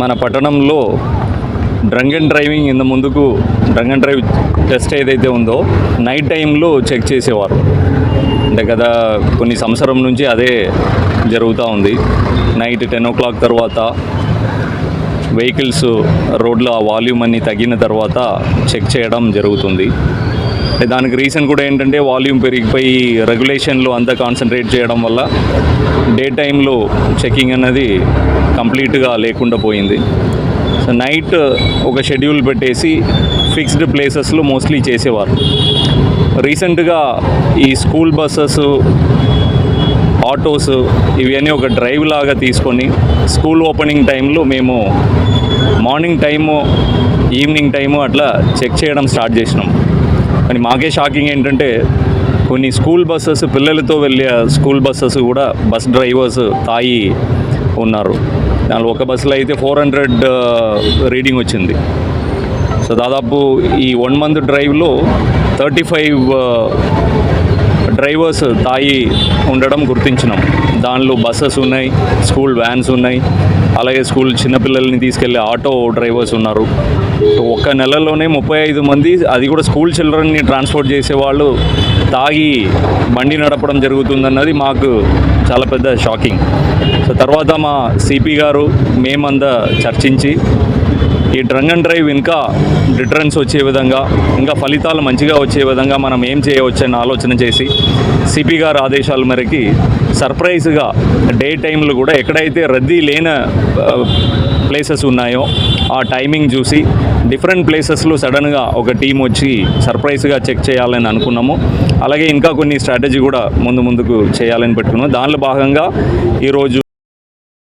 మన పట్టణంలో drunk and driving ఇంత ముందుకు డ్రంక్ అండ్ డ్రైవ్ టెస్ట్ ఏదైతే ఉందో నైట్ టైంలో చెక్ చేసేవారు. అంటే గత కొన్ని సంవత్సరం నుంచి అదే జరుగుతూ ఉంది. నైట్ టెన్ ఓ క్లాక్ తర్వాత వెహికల్స్ రోడ్లో ఆ వాల్యూమ్ అన్ని తగ్గిన తర్వాత చెక్ చేయడం జరుగుతుంది. దానికి రీజన్ కూడా ఏంటంటే వాల్యూమ్ పెరిగిపోయి రెగ్యులేషన్లు అంతా కాన్సన్ట్రేట్ చేయడం వల్ల డే టైంలో చెకింగ్ అనేది కంప్లీట్గా లేకుండా పోయింది. సో నైట్ ఒక షెడ్యూల్ పెట్టేసి ఫిక్స్డ్ ప్లేసెస్లో మోస్ట్లీ చేసేవారు. రీసెంట్గా ఈ స్కూల్ బస్సెస్ ఆటోస్ ఇవన్నీ ఒక డ్రైవ్ లాగా తీసుకొని స్కూల్ ఓపెనింగ్ టైంలో మేము మార్నింగ్ టైము ఈవినింగ్ టైము అట్లా చెక్ చేయడం స్టార్ట్ చేసినాం. కానీ మాకే షాకింగ్ ఏంటంటే కొన్ని స్కూల్ బస్సెస్ పిల్లలతో వెళ్ళే స్కూల్ బస్సెస్ కూడా బస్ డ్రైవర్స్ తాయి ఉన్నారు. దానిలో ఒక బస్సులో అయితే ఫోర్ హండ్రెడ్ రీడింగ్ వచ్చింది. సో దాదాపు ఈ వన్ మంత్ డ్రైవ్లో థర్టీ ఫైవ్ డ్రైవర్స్ తాయి ఉండడం గుర్తించినాం. దానిలో బస్సెస్ ఉన్నాయి స్కూల్ వ్యాన్స్ ఉన్నాయి అలాగే స్కూల్ చిన్నపిల్లల్ని తీసుకెళ్ళే ఆటో డ్రైవర్స్ ఉన్నారు. ఒక్క నెలలోనే ముప్పై ఐదు మంది అది కూడా స్కూల్ చిల్డ్రన్ని ట్రాన్స్పోర్ట్ చేసే వాళ్ళు తాగి బండి నడపడం జరుగుతుందన్నది మాకు చాలా పెద్ద షాకింగ్. సో తర్వాత మా సిపి గారు మేమంతా చర్చించి ఈ డ్రంగ్ అండ్ డ్రైవ్ ఇంకా డిటరెన్స్ వచ్చే విధంగా ఇంకా ఫలితాలు మంచిగా వచ్చే విధంగా మనం ఏం చేయవచ్చు అని ఆలోచన చేసి సిపి గారి ఆదేశాల మేరకి సర్ప్రైజ్గా డే టైంలో కూడా ఎక్కడైతే రద్దీ లేని ప్లేసెస్ ఉన్నాయో ఆ టైమింగ్ చూసి డిఫరెంట్ ప్లేసెస్లో సడన్గా ఒక టీం వచ్చి సర్ప్రైజ్గా చెక్ చేయాలని అనుకున్నాము. అలాగే ఇంకా కొన్ని స్ట్రాటజీ కూడా ముందు ముందుకు చేయాలని పెట్టుకున్నాము. దానిలో భాగంగా ఈరోజు